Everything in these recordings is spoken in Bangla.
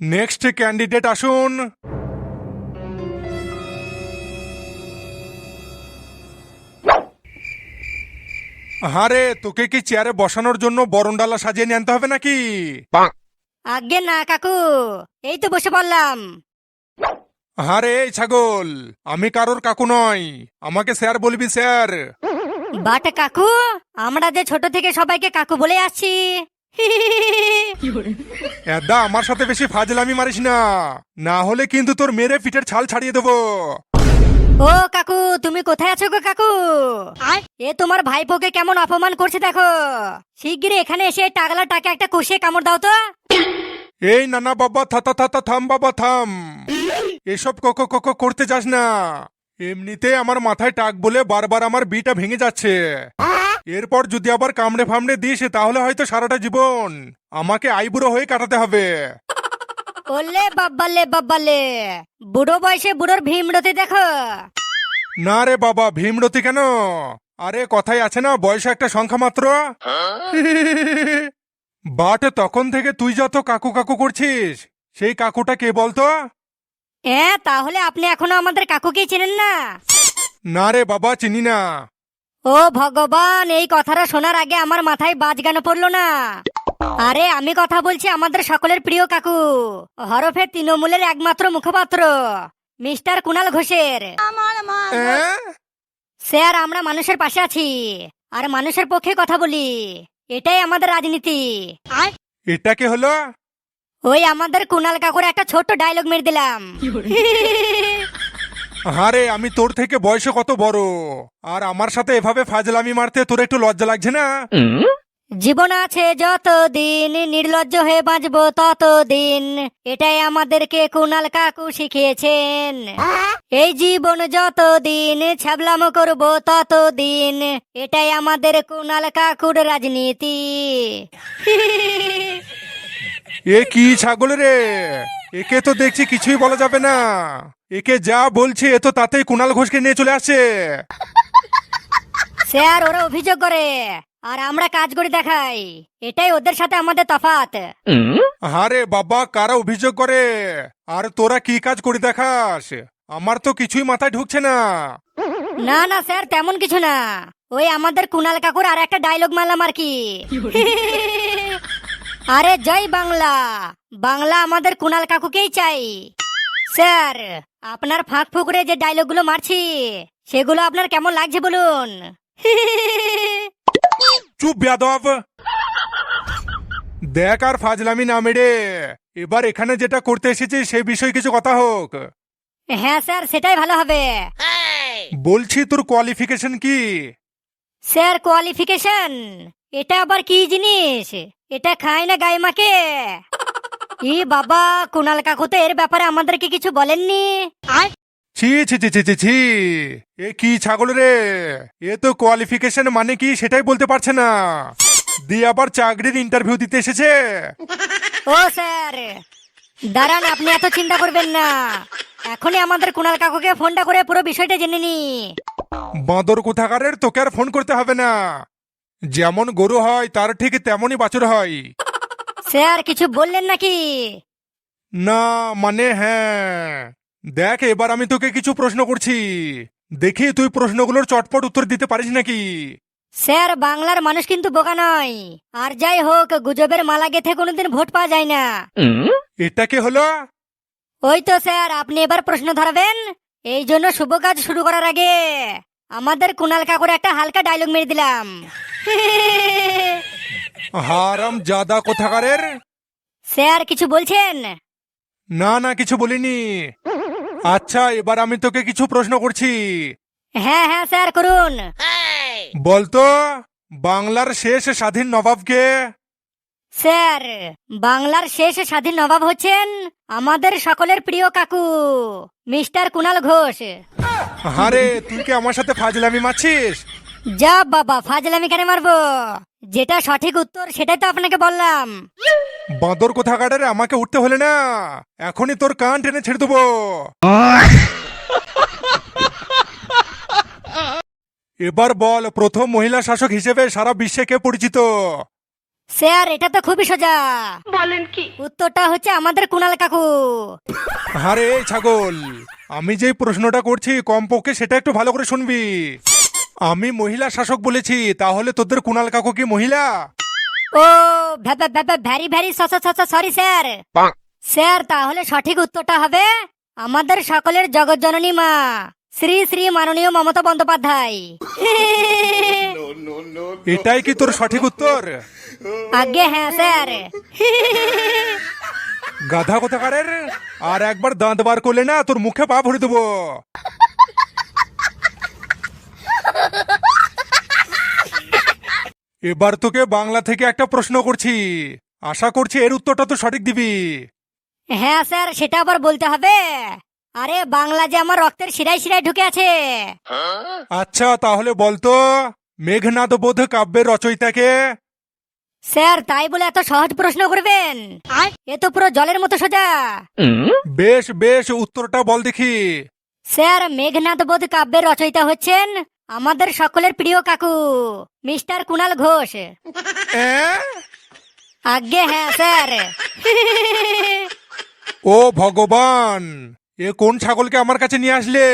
নেক্সট ক্যান্ডিডেট আসুন। আরে তোকে কি চেয়ারে বসানোর জন্য বরণডালা সাজিয়ে নিয়ে আনতে হবে নাকি? আগে না কাকু। এই তো বসে পড়লাম। আরে এই ছাগল আমি কারোর কাকু নয় আমাকে স্যার বলবি স্যার। বাট কাকু আমরা যে ছোট থেকে সবাইকে কাকু বলে আসছি। এদা আমার সাথে বেশি ফাজলামি মারিস না। না হলে কিন্তু তোর মেরে পিঠের ছাল ছাড়িয়ে দেবো। ও কাকু তুমি কোথায় আছো গো কাকু? এ তোমার ভাইপোকে কেমন অপমান করছে দেখো। শিগগিরই এখানে এসে টাগলা টাকে একটা কষিয়ে কামড় দাও তো। এই নানা বাবা থাতা থাতা থাম বাবা থাম। এসব কোকো কোকো করতে যাস না। এমনিতে আমার মাথায় টাক বলে বারবার আমার বিটা ভেঙে যাচ্ছে। এরপর যদি আবার কামড়ে ফামড়ে দিস তাহলে হয়তো সারাটা জীবন আমাকে আইবুড়ো হয়ে কাটাতে হবে। ওলে বাব্বালে বাব্বালে বুড়ো বয়সে বুড়োর ভীমরতি দেখো। না রে বাবা ভীমরতি কেন? আরে কথাই আছে না বয়স একটা সংখ্যা মাত্র। বাট তখন থেকে তুই যত কাকু কাকু করছিস সেই কাকুটা কে বলতো? হ্যাঁ তাহলে আপনি এখনও আমাদের কাকুকেই চেনেন না? না রে বাবা চিনি না। ও ভগবান এই কথাটা শোনার আগে আমার মাথায় বাজ গান পড়ল না। আরে আমি কথা বলছি আমাদের সকলের প্রিয় কাকু। হরফে তৃণমূলের একমাত্র মুখপাত্র মিস্টার কুনাল ঘোষের। স্যার আমরা মানুষের পাশে আছি আর মানুষের পক্ষে কথা বলি। এটাই আমাদের রাজনীতি। এটা কে হলো? ওই আমাদের কুনাল কাকুর একটা ছোট্ট ডায়লগ মেরে দিলাম। আরে আমি তোর থেকে বয়সে কত বড়? আর আমার সাথে এভাবে ফাজলামি মারতে তোর একটু লজ্জা লাগছে না? জীবন আছে যতদিন নির্লজ্জ হয়ে বাঁচবো ততদিন। এটাই আমাদেরকে কুনাল কাকু শিখিয়েছেন। এই জীবন যতদিন ছ্যাবলাম করব ততদিন এটাই আমাদের কুনাল কাকুর রাজনীতি। এ কি ছাগল রে? একে তো দেখছি কিছুই বলা যাবে না। একে যা বলছে এ তো তাতেই কুণাল ঘোষকে নিয়ে চলে আসছে স্যার ওরা অভিযোগ করে। আর আমরা কাজ করে দেখাই। এটাই ওদের সাথে আমাদের তফাত। আরে বাবা কারা অভিযোগ করে? আর তোরা কি কাজ করে দেখাস? আমার তো কিছুই মাথায় ঢুকছে না। না না স্যার তেমন কিছু না। ওই আমাদের কুনাল কাকুর আর একটা ডায়লগ মারলাম আর কি। আরে জয় বাংলা। বাংলা আমাদের কুনাল কাকুকেই চাই। স্যার আপনার ফাঁক ফুকরে যে ডায়লগগুলো মারছি সেগুলো আপনার কেমন লাগছে বলুন? চুপ বেয়াদব। দেখ আর ফাজলামি না মেরে এবার এখানে যেটা করতে এসেছি সেই বিষয়ে কিছু কথা হোক। হ্যাঁ স্যার সেটাই ভালো হবে। বলছি তোর কোয়ালিফিকেশন কি? স্যার কোয়ালিফিকেশন এটা আবার কি জিনিস? এটা খায় না গায়ে মাকে ই বাবা কুনাল কাকু তো এর ব্যাপারে আমাদেরকে কিছু বলেননি। ছি ছি ছি ছি ছি ছি। এ কি ছাগল রে? এ তো কোয়ালিফিকেশন মানে কি সেটাই বলতে পারছে না। দিয়ে আবার চাকরির ইন্টারভিউ দিতে এসেছে। ও স্যার দাঁড়ান আপনি এত চিন্তা করবেন না। এখনই আমাদের কুনাল কাকুকে ফোনটা করে পুরো বিষয়টা জেনে নি। বাঁদর কোথাকারের তোকে আর ফোন করতে হবে না। যেমন গরু হয় তার ঠিক তেমনই বাছুর হয়। স্যার কিছু বললেন নাকি? না মানে হ্যাঁ। দেখ এবার আমি তোকে কিছু প্রশ্ন করছি। দেখি তুই প্রশ্নগুলোর চটপট উত্তর দিতে পারিস নাকি? স্যার বাংলার মানুষ কিন্তু বোকা নয়। আর যাই হোক গুজবের মালা গেথে কোনোদিন ভোট পাওয়া যায় না। এটা কি হলো? ওই তো স্যার আপনি এবার প্রশ্ন ধরাবেন। এই জন্য শুভ কাজ শুরু করার আগে আমাদের কুনাল কাকুর একটা হালকা ডায়লগ মেরে দিলাম। হারাম জাদা কোথাকারের? স্যার কিছু বলছেন? না না কিছু বলিনি। আচ্ছা এবার আমি তোকে কিছু প্রশ্ন করছি। হ্যাঁ হ্যাঁ স্যার করুন। বলতো বাংলার শেষ স্বাধীন নবাবকে? স্যার বাংলার শেষ স্বাধীন নবাব হচ্ছেন আমাদের সকলের প্রিয় কাকু মিস্টার কুনাল ঘোষ। আরে তুই কি আমার সাথে ফাজলামি মারছিস? যা বাবা ফাজলামি কেন মারবো? যেটা সঠিক উত্তর সেটাই তো আপনাকে বললাম। বাঁদর কোথাকারের আমাকে উঠতে হলে না। এখনই তোর কান টেনে ছেড়ে দেবো। এবার বল প্রথম মহিলা শাসক হিসেবে সারা বিশ্বে কে পরিচিত? স্যার এটা তো খুবই সোজা। বলেন কি? উত্তরটা হচ্ছে আমাদের কুনাল কাকু। আরে ছাগল আমি যেই প্রশ্নটা করছি কমপক্ষে সেটা একটু ভালো করে শুনবি। আমি মহিলা শাসক বলেছি তাহলে তোদের কুনাল কাকু কি মহিলা? ও very very sorry sir sir তাহলে সঠিক উত্তরটা হবে আমাদের সকলের জগৎজননী মা শ্রী শ্রী মাননীয় মমতা বন্দ্যোপাধ্যায়। এটাই কি তোর সঠিক উত্তর? আগে হ্যাঁ স্যার গাধা কোথাকারের? আর একবার দাঁত বার করলে না তোর মুখে পা ভরে দেবো। এবার তোকে বাংলা থেকে একটা প্রশ্ন করছি। আশা করছি এর উত্তরটা তো সঠিক দিবি। হ্যাঁ স্যার সেটা আবার বলতে হবে। আরে বাংলা যে আমার রক্তের শিরায় শিরায় ঢুকে আছে। আচ্ছা তাহলে বলতো মেঘনাদ বোধ কাব্যের রচয়িতাকে? স্যার তাই বলে এত সহজ প্রশ্ন করবেন? এ তো পুরো জলের মতো সোজা। বেশ বেশ উত্তরটা বল দেখি। স্যার মেঘনাথ বোধ কাব্যের রচয়িতা হচ্ছেন আমাদের সকলের প্রিয় কাকু মিস্টার কুনাল ঘোষ? আজ্ঞে হ্যাঁ স্যার। ও ভগবান এ কোন ছাগলকে আমার কাছে নিয়ে আসলে?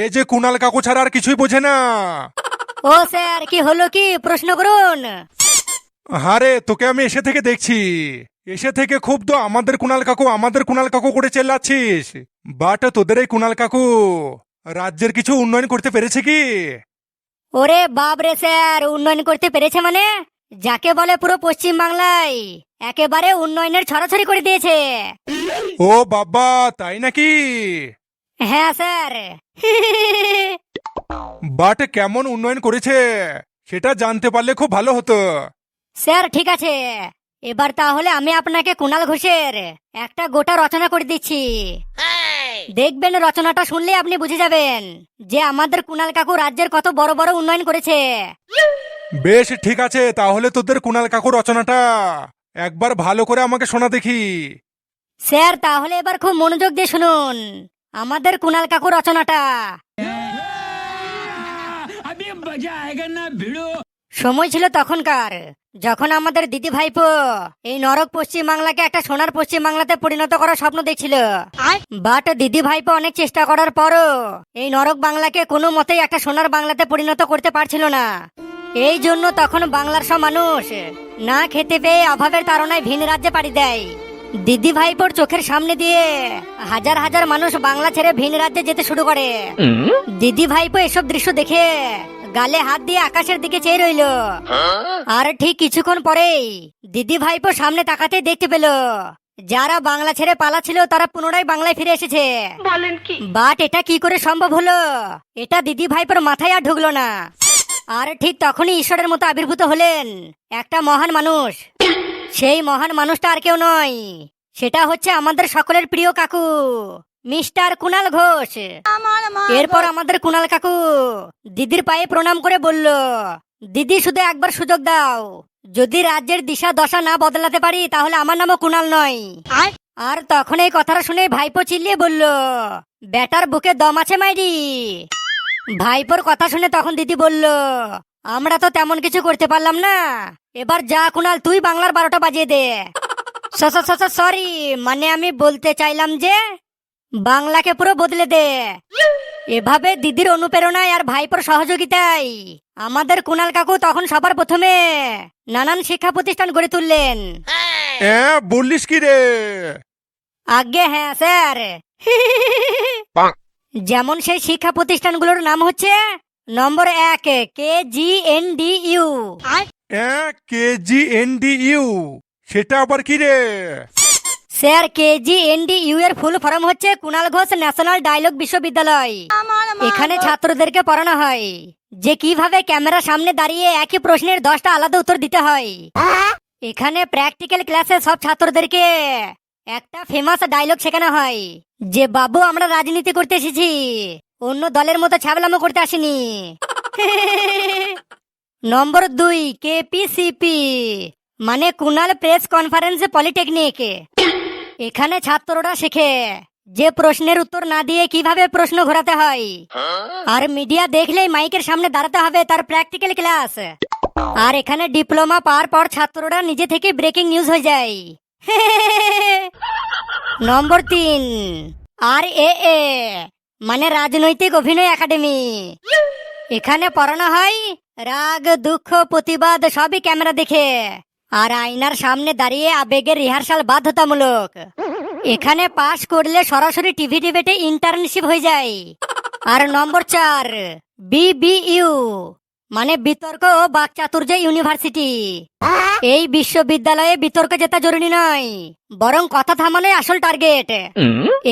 এ যে কুনাল কাকু ছাড়া আর কিছুই বোঝে না। ও স্যার কি হলো কি? প্রশ্ন করুন। হারে তোকে আমি এসে থেকে দেখছি। এসে থেকে খুব তো আমাদের কুনাল কাকু আমাদের কুনাল কাকু করে চেল্লাচ্ছিস। বাট তোদের এই কুনাল কাকু রাজ্যের কিছু উন্নয়ন করতে পেরেছে কি? ওরে বাবরে স্যার উন্নয়ন করতে পেরেছে মানে? যাকে বলে পুরো পশ্চিম বাংলায় একেবারে উন্নয়নের ছড়াছড়ি করে দিয়েছে। ও বাবা তাই নাকি? হ্যাঁ স্যার। বাট কেমন উন্নয়ন করেছে সেটা জানতে পারলে খুব ভালো হতো। স্যার ঠিক আছে। এবার তাহলে আমি আপনাকে কুনাল ঘোষের একটা গোটা রচনা করে দিচ্ছি। দেখবেন রচনাটা শুনলে আপনি বুঝে যাবেন যে আমাদের কুনাল কাকু রাজ্যের কত বড় বড় উন্নয়ন করেছে। বেশ ঠিক আছে তাহলে তোদের কুনাল কাকু রচনাটা একবার ভালো করে আমাকে শোনা দেখি। স্যার তাহলে এবার খুব মনোযোগ দিয়ে শুনুন আমাদের কুনাল কাকু রচনাটা। সময় ছিল তখনকার। যখন আমাদের দিদি ভাইপো এই নরক পশ্চিম বাংলাকে একটা সোনার পশ্চিম বাংলাতে পরিণত করার স্বপ্ন দেখছিল। বাট দিদি ভাইপো অনেক চেষ্টা করার পরও এই নরক বাংলাকে কোনো মতেই একটা সোনার বাংলাতে পরিণত করতে পারছিল না। এই জন্য তখন বাংলার সব মানুষ না খেতে পেয়ে অভাবের তারণায় ভিন রাজ্যে পাড়ি দেয়। দিদি ভাইপোর চোখের সামনে দিয়ে হাজার হাজার মানুষ বাংলা ছেড়ে ভিন রাজ্যে যেতে শুরু করে। দিদি ভাইপো এসব দৃশ্য দেখে গালে হাত দিয়ে আকাশের দিকে চেয়ে রইল। আর ঠিক কিছুক্ষণ পরেই দিদি ভাইপো সামনে তাকাতে দেখতে পেল যারা বাংলা ছেড়ে পালাচ্ছিল তারা পুনরায় বাংলায় ফিরে এসেছে। বলেন কি? বাট এটা কি করে সম্ভব হলো? এটা দিদি ভাইপোর মাথায় আর ঢুকলো না। আর ঠিক তখনই ঈশ্বরের মতো আবির্ভূত হলেন একটা মহান মানুষ। সেই মহান মানুষটা আর কেউ নয় সেটা হচ্ছে আমাদের সকলের প্রিয় কাকু। মিস্টার কুনাল ঘোষ। এরপর আমাদের কুনাল কাকু দিদির পায়ে প্রণাম করে বলল দিদি শুধু একবার সুযোগ দাও। যদি রাজ্যের দিশা দশা না বদলাতে পারি তাহলে আমার নামও কুনাল নয়। আর? তখন এই কথাটা শুনে ভাইপো চিল্লিয়ে বলল বেটার বুকে দম আছে মাইরি। ভাইপোর কথা শুনে তখন দিদি বলল আমরা তো তেমন কিছু করতে পারলাম না। এবার যা কুনাল তুই বাংলার বারোটা বাজিয়ে দে। সরি মানে আমি বলতে চাইলাম যে বাংলাকে পুরো বদলে দে। এভাবে দিদির অনুপ্রেরণায় আর ভাইপোর সহযোগিতায়। আমাদের কুনাল কাকু তখন সবার প্রথমে নানান শিক্ষা প্রতিষ্ঠান গড়ে তুললেন। হ্যাঁ বললিস কি রে? আগে হ্যাঁ স্যার। যেমন সেই শিক্ষা প্রতিষ্ঠানগুলোর নাম হচ্ছে নম্বর এক K G N D U K G N D U সেটা আবার কি রে? Sir, KG N D U এর ফুল ফর্ম হচ্ছে কুনাল ঘোষ ন্যাশনাল ডায়লগ বিশ্ববিদ্যালয়। এখানে ছাত্রদেরকে পড়ানো হয়। যে কীভাবে ক্যামেরা সামনে দাঁড়িয়ে একই প্রশ্নের দশটা আলাদা উত্তর দিতে হয়। এখানে প্র্যাকটিক্যাল ক্লাসে সব ছাত্রদেরকে একটা ফেমাস ডায়লগ শেখানো হয়। যে, বাবু, আমরা রাজনীতি করতে এসেছি। অন্য দলের মতো ছ্যাবলামো করতে আসিনি। নম্বর দুই, কেপিসিপি মানে কুনাল প্রেস কনফারেন্স পলিটেকনিক। এখানে ছাত্ররা শেখে। যে প্রশ্নের উত্তর না দিয়ে কীভাবে প্রশ্ন ঘোরাতে হয়? আর মিডিয়া দেখলেই মাইকের সামনে দাঁড়াতে হবে তার প্র্যাকটিক্যাল ক্লাস। আর এখানে ডিপ্লোমা পাওয়ার পর ছাত্ররা নিজে থেকে ব্রেকিং নিউজ হয়ে যায়। নম্বর তিন, আর এ এ মানে রাজনৈতিক অভিনয় একাডেমি। এখানে পড়ানো হয় রাগ, দুঃখ, প্রতিবাদ, সবই ক্যামেরা দেখে। আর আয়নার সামনে দাঁড়িয়ে আবেগের রিহার্সাল বাধ্যতামূলক। এখানে পাশ করলে সরাসরি টিভি ডিবেটে ইন্টার্নশিপ হয়ে যায়। আর নম্বর চার বিবিইউ মানে বিতর্ক ও বাকচাতুর্য ইউনিভার্সিটি। এই বিশ্ববিদ্যালয়ে বিতর্ক জেতা জরুরি নয়, বরং কথা থামানোই আসল টার্গেট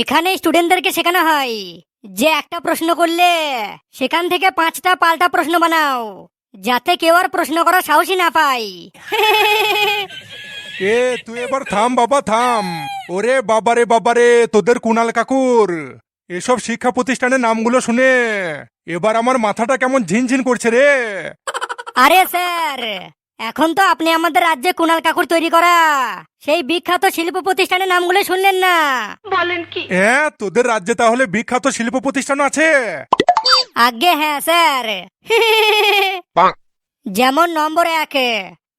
এখানে স্টুডেন্টদেরকে শেখানো হয়, যে একটা প্রশ্ন করলে সেখান থেকে পাঁচটা পাল্টা প্রশ্ন বানাও। যাতে কেউ আর প্রশ্ন করার সাহসই না পায়। এ তুই এবার থাম বাবা থাম। ওরে বাবারে বাবারে তোদের কুনাল কাকুর। এসব শিক্ষা প্রতিষ্ঠানের নামগুলো শুনে। এবার আমার মাথাটা কেমন ঝিনঝিন করছে রে। আরে স্যার এখন তো আপনি আমাদের রাজ্যে কুণাল কাকুর তৈরি করা। সেই বিখ্যাত শিল্প প্রতিষ্ঠানের নামগুলো শুনলেন না। বলেন কি? হ্যাঁ তোদের রাজ্যে তাহলে বিখ্যাত শিল্প প্রতিষ্ঠান আছে। আগে হ্যাঁ স্যার। যেমন নম্বর এক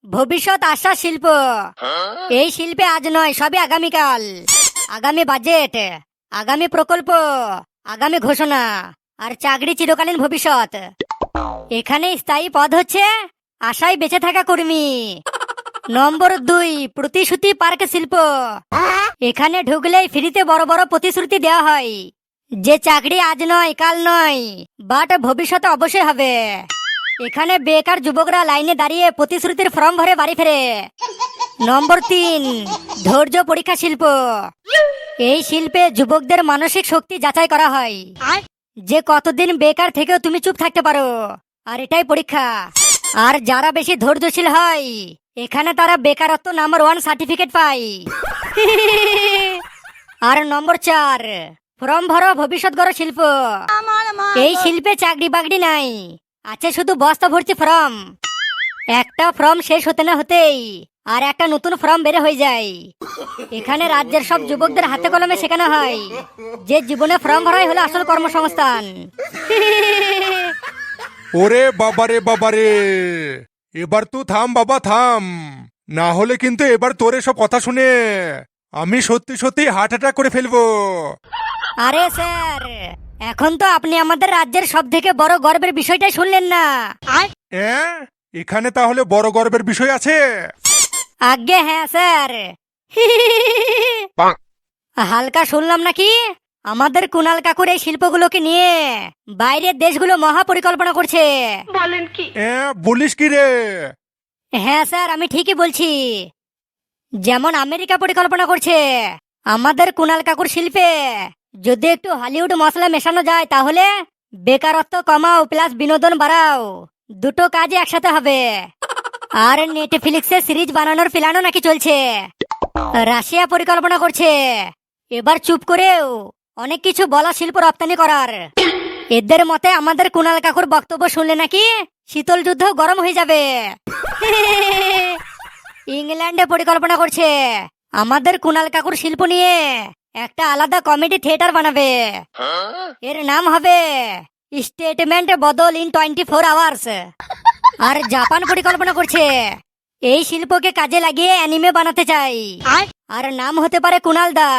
ভবিষ্যৎ আশা শিল্প। এই শিল্পে আজ নয় সবই আগামীকাল। আগামী বাজেট আগামী প্রকল্প আগামী ঘোষণা আর চাকরি চিরকালীন ভবিষ্যৎ। এখানে স্থায়ী পদ হচ্ছে আশায় বেঁচে থাকা কর্মী। নম্বর দুই প্রতিশ্রুতি পার্ক শিল্প। এখানে ঢুকলেই ফ্রিতে বড় বড় প্রতিশ্রুতি দেওয়া হয়। যে চাকরি আজ নয়, কাল নয় বাট ভবিষ্যতে অবশ্যই হবে। এখানে বেকার যুবকরা লাইনে দাঁড়িয়ে প্রতিশ্রুতির ফর্ম ভরে বাড়ি ফেরে। নম্বর তিন, ধৈর্য পরীক্ষা শিল্প। এই শিল্পে যুবকদের মানসিক শক্তি যাচাই করা হয়। যে কতদিন বেকার থেকেও তুমি চুপ থাকতে পারো, আর এটাই পরীক্ষা। আর যারা বেশি ধৈর্যশীল হয়, এখানে তারা বেকারত্ব নাম্বার ওয়ান সার্টিফিকেট পায়। আর নম্বর চার ফর্ম ভরো ভবিষ্যৎ গড় শিল্প। এই শিল্পে চাকরি বাকরি নাই। আছে শুধু বস্তা ভর্তি ফর্ম। একটা ফর্ম শেষ হতে না হতেই আর একটা নতুন ফর্ম বের হয়ে যায়। এখানে রাজ্যের সব যুবকদের হাতে কলমে শেখানো হয়। যে জীবনে ফর্ম ভরাই হলো আসল কর্মসংস্থান। ওরে বাবারে বাবারে। এবার তুই থাম বাবা, থাম। না হলে কিন্তু এবার তোর সব কথা শুনে আমি সত্যি সত্যি হার্ট অ্যাটাক করে ফেলব। আরে স্যার এখন তো আপনি আমাদের রাজ্যের সব থেকে বড় গর্বের বিষয়টা শুনলেন না। হ্যাঁ এখানে তাহলে বড় গর্বের বিষয় আছে? আগে হ্যাঁ স্যার। হালকা শুনলাম নাকি? আমাদের কুনাল কাকুর এই শিল্পগুলোকে নিয়ে বাইরের দেশগুলো মহা পরিকল্পনা করছে হ্যাঁ বলিস কি রে? হ্যাঁ স্যার আমি ঠিকই বলছি। যেমন আমেরিকা পরিকল্পনা করছে আমাদের কুনাল কাকুর শিল্পে যদি একটু হলিউড মশলা মেশানো যায়, তাহলে বেকারত্ব কমাও প্লাস বিনোদন বাড়াও। দুটো কাজই একসাথে হবে। আর নেটফ্লিক্সে সিরিজ বানানোর প্ল্যানও নাকি চলছে। রাশিয়া পরিকল্পনা করছে। এবার চুপ করেও অনেক কিছু বলা শিল্প রপ্তানি করার। এদের মতে আমাদের কুনাল কাকুর বক্তব্য শুনলে নাকি শীতল যুদ্ধ গরম হয়ে যাবে। ইংল্যান্ডে পরিকল্পনা করছে। আমাদের কুনাল কাকুর শিল্প নিয়ে একটা আলাদা কমেডি থিয়েটার বানাবে। এর নাম হবে স্টেটমেন্ট বদল ইন টোয়েন্টি ফোর আওয়ার্স। আর জাপান পরিকল্পনা করছে এই শিল্পকে কাজে লাগিয়ে অ্যানিমে বানাতে চাই। আর নাম হতে পারে কুনাল দা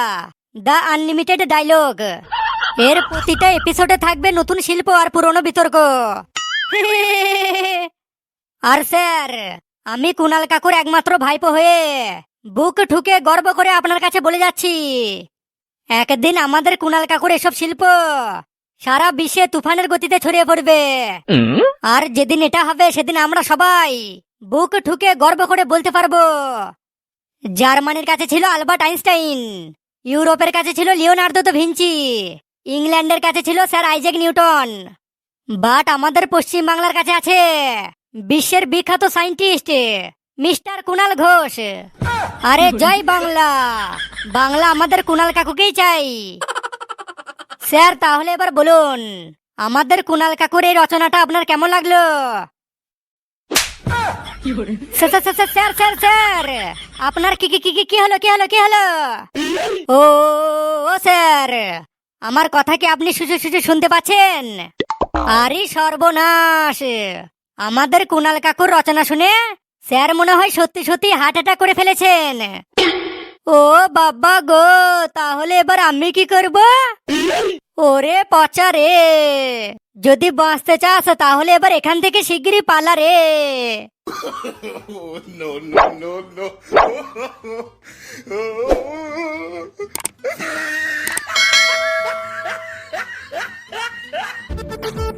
দা আনলিমিটেড ডায়লগ। এর প্রতিটা এপিসোডে থাকবে নতুন শিল্প আর পুরনো বিতর্ক। আর স্যার আমি কুনাল কাকুর একমাত্র ভাইপো হয়ে বুক ঠুকে গর্ব করে আপনার কাছে বলে যাচ্ছি। একদিন আমাদের কুনাল কাকুর এসব শিল্প সারা বিশ্বে তুফানের গতিতে ছড়িয়ে পড়বে। আর যেদিন এটা হবে সেদিন আমরা সবাই বুক ঠুকে গর্ব করে বলতে পারব। জার্মানির কাছে ছিল আলবার্ট আইনস্টাইন ইউরোপের কাছে ছিল লিওনার্দো তো ভিঞ্চি ইংল্যান্ডের কাছে ছিল স্যার আইজ্যাক নিউটন। বাট আমাদের পশ্চিম বাংলার কাছে আছে বিশ্বের বিখ্যাত সাইন্টিস্ট মিস্টার কুনাল ঘোষ। আরে জয় বাংলা। বাংলা আমাদের কুনাল কাকুকেই চাই। স্যার তাহলে এবার বলুন আমাদের কুনাল কাকুর এই রচনাটা আপনার কেমন লাগল? স্যার স্যার, স্যার, আপনার কি কি কি- কি হলো কি হলো কি হলো? ও ও স্যার আমার কথা কি আপনি সুযোগ সুযোগ শুনতে পাচ্ছেন? আরে সর্বনাশ আমাদের কুনাল কাকুর রচনা শুনে স্যার মনে হয় সত্যি সত্যি হার্ট অ্যাটাক করে ফেলেছেন। ও বাবা গো তাহলে এবার আমি কি করব? ওরে পচা রে। যদি বাঁচতে চাস তাহলে এবার এখান থেকে শিগগিরই পালা রে.